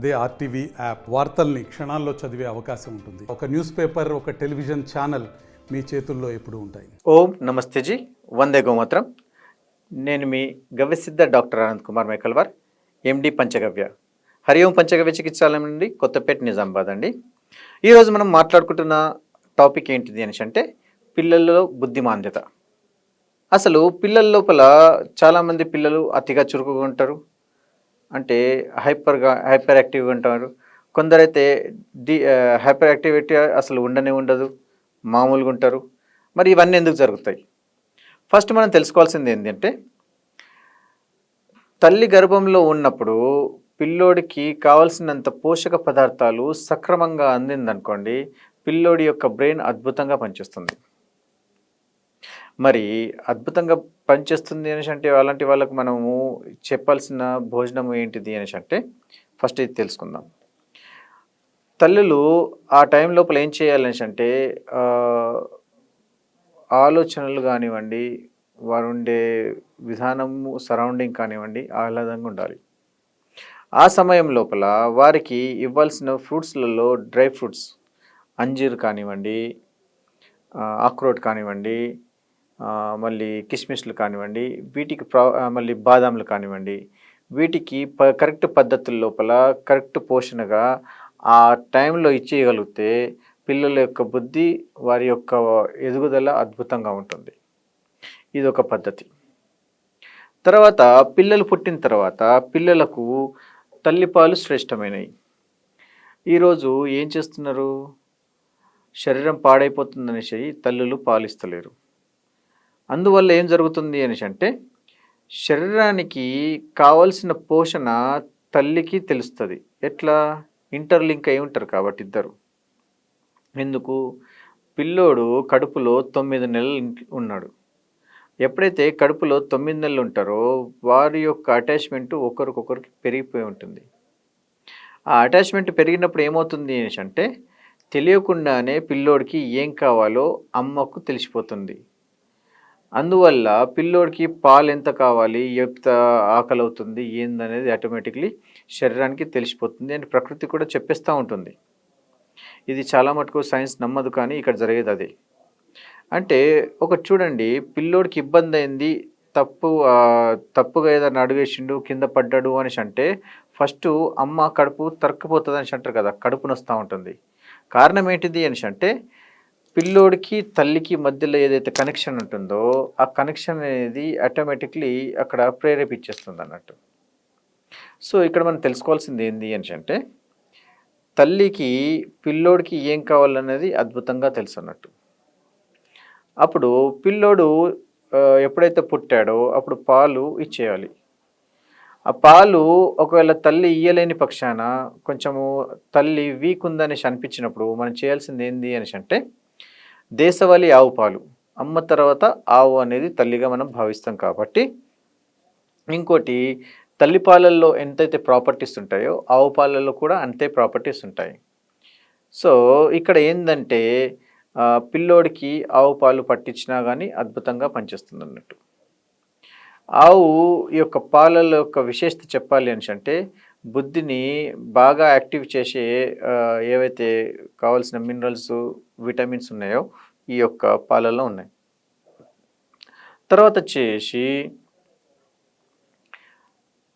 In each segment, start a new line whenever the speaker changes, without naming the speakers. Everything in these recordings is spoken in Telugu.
అదే ఆర్టీవీ యాప్ వార్తల్ని క్షణాల్లో చదివే అవకాశం ఉంటుంది. ఒక న్యూస్ పేపర్ ఒక టెలివిజన్ ఛానల్ మీ చేతుల్లో ఎప్పుడు ఉంటాయి.
ఓం నమస్తే జీ. వందే గోమాత్రం. నేను మీ గవ్యసిద్ధ డాక్టర్ అనంత్ కుమార్ మేకల్వార్ ఎండి పంచగవ్య. హరి ఓం పంచగవ్య చికిత్సాలయం నుండి కొత్తపేట నిజామాబాద్ అండి. ఈరోజు మనం మాట్లాడుకుంటున్న టాపిక్ ఏంటిది అనేసి అంటే పిల్లల్లో బుద్ధిమాంద్యత. అసలు పిల్లల లోపల చాలామంది పిల్లలు అతిగా చురుకుగా ఉంటారు. అంటే హైపర్గా హైపర్ యాక్టివ్గా ఉంటారు. కొందరైతే డి హైపర్ యాక్టివిటీ అసలు ఉండనే ఉండదు మామూలుగా ఉంటారు. మరి ఇవన్నీ ఎందుకు జరుగుతాయి? ఫస్ట్ మనం తెలుసుకోవాల్సింది ఏంటంటే తల్లి గర్భంలో ఉన్నప్పుడు పిల్లోడికి కావలసినంత పోషక పదార్థాలు సక్రమంగా అందిందనుకోండి పిల్లోడి యొక్క బ్రెయిన్ అద్భుతంగా పనిచేస్తుంది. మరి అద్భుతంగా పనిచేస్తుంది అనేసి అంటే అలాంటి వాళ్ళకు మనము చెప్పాల్సిన భోజనం ఏంటిది అనేసి అంటే ఫస్ట్ ఇది తెలుసుకుందాం. తల్లులు ఆ టైం లోపల ఏం చేయాలనేసి అంటే ఆలోచనలు కానివ్వండి వారు ఉండే విధానము సరౌండింగ్ కానివ్వండి ఆహ్లాదంగా ఉండాలి. ఆ సమయం లోపల వారికి ఇవ్వాల్సిన ఫ్రూట్స్లలో డ్రై ఫ్రూట్స్ అంజీర్ కానివ్వండి అక్రోట్ కానివ్వండి మళ్ళీ కిస్మిస్లు కానివ్వండి వీటికి ప్రా మళ్ళీ బాదాంలు కానివ్వండి వీటికి ప కరెక్ట్ పద్ధతుల లోపల కరెక్ట్ పోషణగా ఆ టైంలో ఇచ్చేయగలిగితే పిల్లల యొక్క బుద్ధి వారి యొక్క ఎదుగుదల అద్భుతంగా ఉంటుంది. ఇది ఒక పద్ధతి. తర్వాత పిల్లలు పుట్టిన తర్వాత పిల్లలకు తల్లిపాలు శ్రేష్టమైనవి ఈరోజు ఏం చేస్తున్నారు? శరీరం పాడైపోతుందనేసి తల్లులు పాలిస్తలేరు. అందువల్ల ఏం జరుగుతుంది అనేసి అంటే శరీరానికి కావలసిన పోషణ తల్లికి తెలుస్తుంది. ఎట్లా? ఇంటర్లింక్ అయి ఉంటారు కాబట్టి ఇద్దరు. ఎందుకు? పిల్లోడు కడుపులో తొమ్మిది నెలలు ఉన్నాడు. ఎప్పుడైతే కడుపులో తొమ్మిది నెలలు ఉంటారో వారి యొక్క అటాచ్మెంట్ ఒకరికొకరికి పెరిగిపోయి ఉంటుంది. ఆ అటాచ్మెంట్ పెరిగినప్పుడు ఏమవుతుంది అనేసి అంటే తెలియకుండానే పిల్లోడికి ఏం కావాలో అమ్మకు తెలిసిపోతుంది. అందువల్ల పిల్లోడికి పాలు ఎంత కావాలి ఎంత ఆకలి అవుతుంది ఏందనేది ఆటోమేటిక్లీ శరీరానికి తెలిసిపోతుంది అండ్ ప్రకృతి కూడా చెప్పేస్తూ ఉంటుంది. ఇది చాలా మటుకు సైన్స్ నమ్మదు కానీ ఇక్కడ జరిగేది అది. అంటే ఒకటి చూడండి పిల్లోడికి ఇబ్బంది అయింది తప్పు తప్పుగా ఏదైనా అడుగేసిండు కింద పడ్డాడు అనేసి అంటే ఫస్ట్ అమ్మ కడుపు తరక్కపోతుంది అనేసి అంటారు కదా కడుపు నొస్తూ ఉంటుంది. కారణం ఏంటిది అనేసి అంటే పిల్లోడికి తల్లికి మధ్యలో ఏదైతే కనెక్షన్ ఉంటుందో ఆ కనెక్షన్ అనేది ఆటోమేటిక్లీ అక్కడ ప్రేరేపించేస్తుంది అన్నట్టు సో ఇక్కడ మనం తెలుసుకోవాల్సింది ఏంది అని అంటే తల్లికి పిల్లోడికి ఏం కావాలనేది అద్భుతంగా తెలుసు అన్నట్టు అప్పుడు పిల్లోడు ఎప్పుడైతే పుట్టాడో అప్పుడు పాలు ఇచ్చేయాలి. ఆ పాలు ఒకవేళ తల్లి ఇయ్యలేని పక్షాన కొంచెము తల్లి వీక్ ఉందనేసి అనిపించినప్పుడు మనం చేయాల్సింది ఏంది అనేసి అంటే దేశవాళీ ఆవు పాలు. అమ్మ తర్వాత ఆవు అనేది తల్లిగా మనం భావిస్తాం కాబట్టి. ఇంకోటి తల్లి పాలల్లో ఎంతైతే ప్రాపర్టీస్ ఉంటాయో ఆవు పాలల్లో కూడా అంతే ప్రాపర్టీస్ ఉంటాయి. సో ఇక్కడ ఏంటంటే పిల్లోడికి ఆవు పాలు పట్టించినా కానీ అద్భుతంగా పనిచేస్తుంది అన్నట్టు ఆవు ఈ యొక్క పాలల యొక్క విశేషత చెప్పాలి అని అంటే బుద్ధిని బాగా యాక్టివ్ చేసే ఏవైతే కావాల్సిన మినరల్స్ విటమిన్స్ ఉన్నాయో ఈ యొక్క పాలల్లో ఉన్నాయి. తర్వాత వచ్చేసి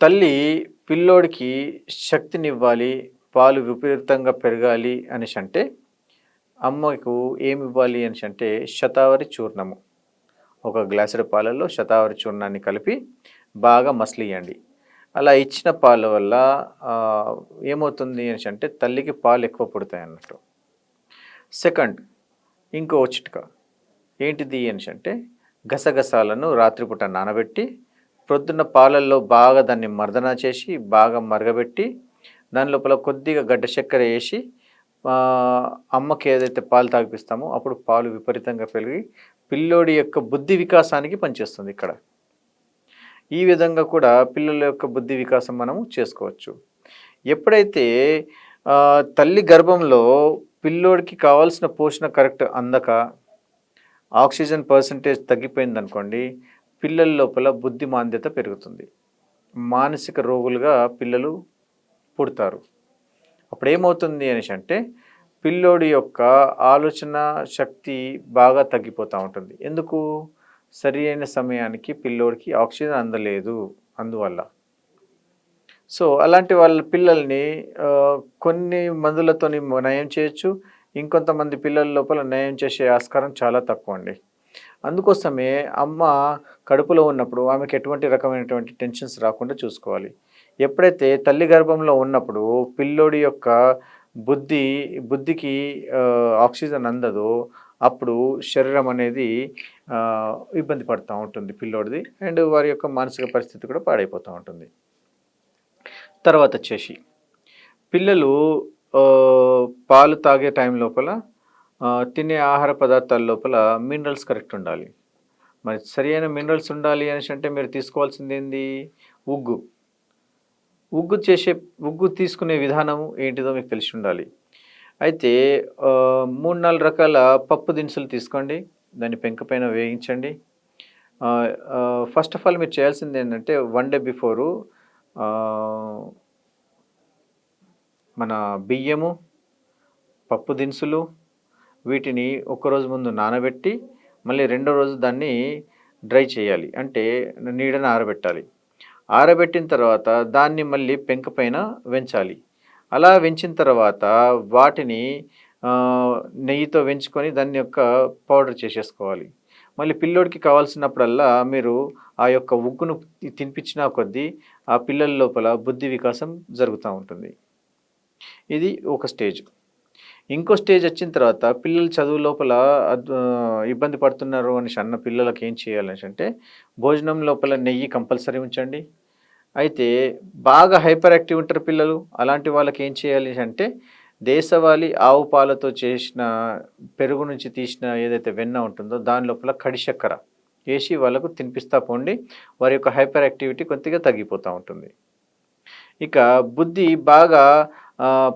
తల్లి పిల్లోడికి శక్తినివ్వాలి పాలు విపరీతంగా పెరగాలి అనేసి అంటే అమ్మకు ఏమి ఇవ్వాలి అనేసి అంటే శతావరి చూర్ణము. ఒక గ్లాసుల పాలలో శతావరి చూర్ణాన్ని కలిపి బాగా మసలియండి అలా ఇచ్చిన పాల వల్ల ఏమవుతుంది అనేసి అంటే తల్లికి పాలు ఎక్కువ పుడతాయి అన్నట్టు సెకండ్ ఇంకో చిట్కా. ఏంటిది అనేసి అంటే గసగసాలను రాత్రిపూట నానబెట్టి ప్రొద్దున్న పాలల్లో బాగా దాన్ని మర్దన చేసి బాగా మరగబెట్టి దాని లోపల కొద్దిగా గడ్డ చక్కెర వేసి అమ్మకి ఏదైతే పాలు తాగిపిస్తామో అప్పుడు పాలు విపరీతంగా పెరిగి పిల్లోడి యొక్క బుద్ధి వికాసానికి పనిచేస్తుంది ఇక్కడ. ఈ విధంగా కూడా పిల్లల యొక్క బుద్ధి వికాసం మనము చేసుకోవచ్చు. ఎప్పుడైతే తల్లి గర్భంలో పిల్లోడికి కావాల్సిన పోషణ కరెక్ట్ అందక ఆక్సిజన్ పర్సంటేజ్ తగ్గిపోయింది అనుకోండి పిల్లల లోపల బుద్ధి మాంద్యత పెరుగుతుంది. మానసిక రోగులుగా పిల్లలు పుడతారు. అప్పుడు ఏమవుతుంది అనేసి అంటే పిల్లోడి యొక్క ఆలోచన శక్తి బాగా తగ్గిపోతూ ఉంటుంది. ఎందుకు? సరి అయిన సమయానికి పిల్లోడికి ఆక్సిజన్ అందలేదు. అందువల్ల సో అలాంటి వాళ్ళ పిల్లల్ని కొన్ని మందులతోని నయం చేయొచ్చు. ఇంకొంతమంది పిల్లల లోపల నయం చేసే ఆస్కారం చాలా తక్కువ అండి. అందుకోసమే అమ్మ కడుపులో ఉన్నప్పుడు ఆమెకు ఎటువంటి రకమైనటువంటి టెన్షన్స్ రాకుండా చూసుకోవాలి. ఎప్పుడైతే తల్లి గర్భంలో ఉన్నప్పుడు పిల్లోడి యొక్క బుద్ధి బుద్ధికి ఆక్సిజన్ అందదో అప్పుడు శరీరం అనేది ఇబ్బంది పడుతూ ఉంటుంది పిల్లోడిది. అండ్ వారి యొక్క మానసిక పరిస్థితి కూడా పాడైపోతూ ఉంటుంది. తర్వాత వచ్చేసి పిల్లలు పాలు తాగే టైం లోపల తినే ఆహార పదార్థాల లోపల మినరల్స్ కరెక్ట్ ఉండాలి. మరి సరి అయిన మినరల్స్ ఉండాలి అనేసి అంటే మీరు తీసుకోవాల్సింది ఏంది? ఉగ్గు. ఉగ్గు చేసే ఉగ్గు తీసుకునే విధానం ఏంటిదో మీకు తెలిసి ఉండాలి. అయితే మూడు నాలుగు రకాల పప్పు దినుసులు తీసుకోండి. దాన్ని పెంక పైన వేయించండి. ఫస్ట్ ఆఫ్ ఆల్ మీరు చేయాల్సింది ఏంటంటే వన్ డే బిఫోరు మన బియ్యము పప్పు దినుసులు వీటిని ఒక్కరోజు ముందు నానబెట్టి మళ్ళీ రెండో రోజు దాన్ని డ్రై చేయాలి. అంటే నీడన ఆరబెట్టాలి. ఆరబెట్టిన తర్వాత దాన్ని మళ్ళీ పెంక పైన వెంచాలి. అలా వెంచిన తర్వాత వాటిని నెయ్యితో వెంచుకొని దాన్ని యొక్క పౌడర్ చేసేసుకోవాలి. మళ్ళీ పిల్లోడికి కావాల్సినప్పుడల్లా మీరు ఆ యొక్క ఉగ్గును తినిపించిన కొద్దీ ఆ పిల్లల లోపల బుద్ధి వికాసం జరుగుతూ ఉంటుంది. ఇది ఒక స్టేజ్. ఇంకో స్టేజ్ వచ్చిన తర్వాత పిల్లలు చదువు లోపల ఇబ్బంది పడుతున్నారు అని అన్న పిల్లలకి ఏం చేయాలని అంటే భోజనం లోపల నెయ్యి కంపల్సరీ ఉంచండి. అయితే బాగా హైపర్ యాక్టివ్ ఉంటారు పిల్లలు. అలాంటి వాళ్ళకి ఏం చేయాలి అంటే దేశవాళీ ఆవు పాలతో చేసిన పెరుగు నుంచి తీసిన ఏదైతే వెన్న ఉంటుందో దాని లోపల కడిచక్కర వేసి వాళ్ళకు తినిపిస్తా పోండి. వారి యొక్క హైపర్ యాక్టివిటీ కొద్దిగా తగ్గిపోతూ ఉంటుంది. ఇక బుద్ధి బాగా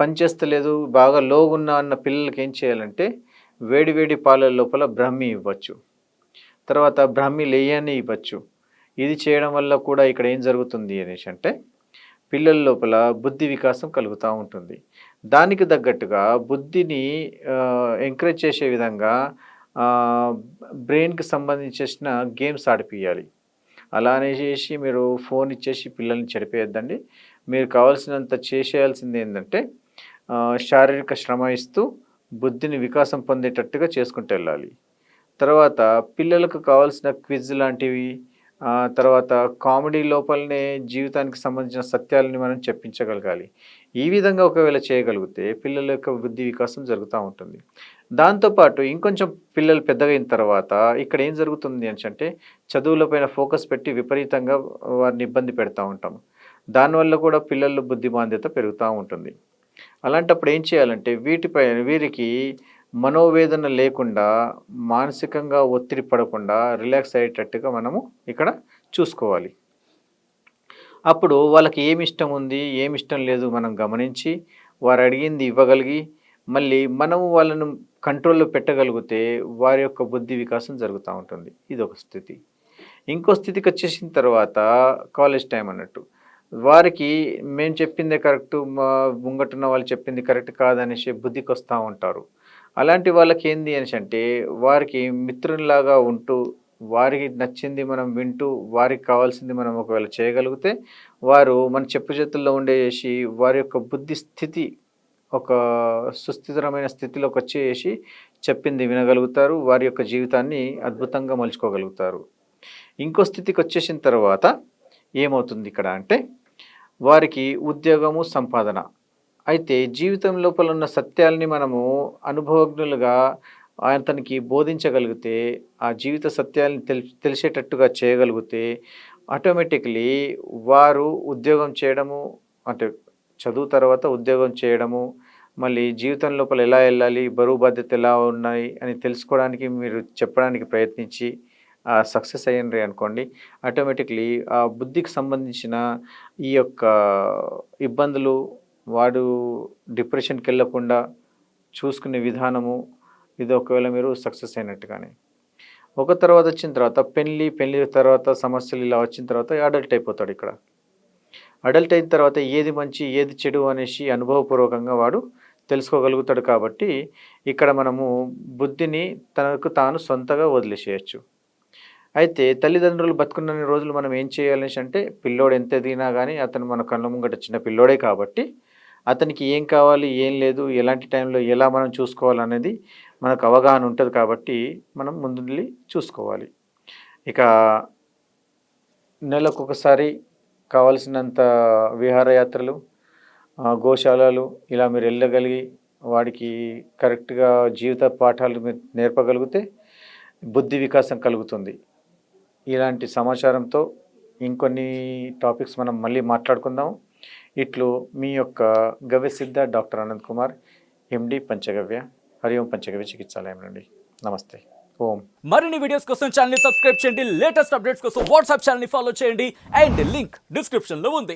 పనిచేస్తలేదు బాగా లోగున్న అన్న పిల్లలకి ఏం చేయాలంటే వేడివేడి పాలల పాల లోపల బ్రహ్మి ఇవ్వచ్చు. తర్వాత బ్రహ్మి లేయని ఇవ్వచ్చు. ఇది చేయడం వల్ల కూడా ఇక్కడ ఏం జరుగుతుంది అనేసి అంటే పిల్లల లోపల బుద్ధి వికాసం కలుగుతూ ఉంటుంది. దానికి తగ్గట్టుగా బుద్ధిని ఎంకరేజ్ చేసే విధంగా బ్రెయిన్కి సంబంధించిన గేమ్స్ ఆడిపియాలి అలా అనేసి మీరు ఫోన్ ఇచ్చేసి పిల్లల్ని చెడిపేయద్దండి. మీరు కావాల్సినంత చేసేయాల్సింది ఏంటంటే శారీరక శ్రమ ఇస్తూ బుద్ధిని వికాసం పొందేటట్టుగా చేసుకుంటూ వెళ్ళాలి. తర్వాత పిల్లలకు కావాల్సిన క్విజ్ లాంటివి తర్వాత కామెడీ లోపలనే జీవితానికి సంబంధించిన సత్యాలని మనం చెప్పించగలగాలి. ఈ విధంగా ఒకవేళ చేయగలిగితే పిల్లల యొక్క బుద్ధి వికాసం జరుగుతూ ఉంటుంది. దాంతోపాటు ఇంకొంచెం పిల్లలు పెద్దగైన తర్వాత ఇక్కడ ఏం జరుగుతుంది అని అంటే చదువులపైన ఫోకస్ పెట్టి విపరీతంగా వారిని ఇబ్బంది పెడతా ఉంటాం. దానివల్ల కూడా పిల్లల బుద్ధి బాధ్యత పెరుగుతూ ఉంటుంది. అలాంటప్పుడు ఏం చేయాలంటే వీటిపై వీరికి మనోవేదన లేకుండా మానసికంగా ఒత్తిడి పడకుండా రిలాక్స్ అయ్యేటట్టుగా మనము ఇక్కడ చూసుకోవాలి. అప్పుడు వాళ్ళకి ఏమి ఇష్టం ఉంది ఏమి ఇష్టం లేదు మనం గమనించి వారు అడిగింది ఇవ్వగలిగి మళ్ళీ మనము వాళ్ళను కంట్రోల్లో పెట్టగలిగితే వారి యొక్క బుద్ధి వికాసం జరుగుతూ ఉంటుంది. ఇది ఒక స్థితి. ఇంకో స్థితికి వచ్చేసిన తర్వాత కాలేజ్ టైం అన్నట్టు. వారికి మేము చెప్పిందే కరెక్ట్ మా ముంగటున్న వాళ్ళు చెప్పింది కరెక్ట్ కాదనేసి బుద్ధికి వస్తూ ఉంటారు. అలాంటి వాళ్ళకి ఏంది అనేసి అంటే వారికి మిత్రుల్లాగా ఉంటూ వారికి నచ్చింది మనం వింటూ వారికి కావాల్సింది మనం ఒకవేళ చేయగలిగితే వారు మన చెప్పు చేతుల్లో ఉండేసి వారి యొక్క బుద్ధి స్థితి ఒక సుస్థిరమైన స్థితిలోకి వచ్చేసి చెప్పింది వినగలుగుతారు వారి యొక్క జీవితాన్ని అద్భుతంగా మలుచుకోగలుగుతారు. ఇంకో స్థితికి వచ్చేసిన తర్వాత ఏమవుతుంది ఇక్కడ అంటే వారికి ఉద్యోగము సంపాదన. అయితే జీవితం లోపల ఉన్న సత్యాల్ని మనము అనుభవజ్ఞులుగా అతనికి బోధించగలిగితే ఆ జీవిత సత్యాలను తెలి తెలిసేటట్టుగా చేయగలిగితే ఆటోమేటిక్లీ వారు ఉద్యోగం చేయడము అంటే చదువు తర్వాత ఉద్యోగం చేయడము మళ్ళీ జీవితం లోపల ఎలా వెళ్ళాలి బరువు బాధ్యత ఎలా ఉన్నాయి అని తెలుసుకోవడానికి మీరు చెప్పడానికి ప్రయత్నించి సక్సెస్ అయ్యండి అనుకోండి. ఆటోమేటిక్లీ ఆ బుద్ధికి సంబంధించిన ఈ యొక్క ఇబ్బందులు వాడు డిప్రెషన్కి వెళ్ళకుండా చూసుకునే విధానము ఇది ఒకవేళ మీరు సక్సెస్ అయినట్టుగానే. ఒక తర్వాత వచ్చిన తర్వాత పెళ్ళి పెళ్ళి తర్వాత సమస్యలు ఇలా వచ్చిన తర్వాత అడల్ట్ అయిపోతాడు ఇక్కడ. అడల్ట్ అయిన తర్వాత ఏది మంచి ఏది చెడు అనేసి అనుభవపూర్వకంగా వాడు తెలుసుకోగలుగుతాడు కాబట్టి ఇక్కడ మనము బుద్ధిని తనకు తాను సొంతగా వదిలేసేయచ్చు. అయితే తల్లిదండ్రులు బతుకున్న రోజులు మనం ఏం చేయాలనేసి అంటే పిల్లోడు ఎంత ఎదిగినా కానీ అతను మన కళ్ళ ముంగట చిన్న పిల్లోడే కాబట్టి అతనికి ఏం కావాలి ఏం లేదు ఎలాంటి టైంలో ఎలా మనం చూసుకోవాలనేది మనకు అవగాహన ఉంటుంది కాబట్టి మనం ముందుండి చూసుకోవాలి. ఇక నెలకు ఒకసారి కావలసినంత విహారయాత్రలు గోశాలలు ఇలా మీరు వెళ్ళగలిగి వాడికి కరెక్ట్గా జీవిత పాఠాలు మీరు నేర్పగలిగితే బుద్ధి వికాసం కలుగుతుంది. ఇలాంటి సమాచారంతో ఇంకొన్ని టాపిక్స్ మనం మళ్ళీ మాట్లాడుకుందాం. ఇట్లు మీ యొక్క గవ్యసిద్ధ డాక్టర్ అనంత్ కుమార్ ఎండి పంచగవ్య హరి ఓం పంచగవ్య చికిత్సాలయం నుండి. నమస్తే. ఓం.
మరిన్ని వీడియోస్ కోసం ఛానల్ సబ్స్క్రైబ్ చేయండి. లేటెస్ట్ అప్డేట్స్ కోసం వాట్సాప్ ఛానల్ ఫాలో చేయండి. అండ్ లింక్ డిస్క్రిప్షన్లో ఉంది.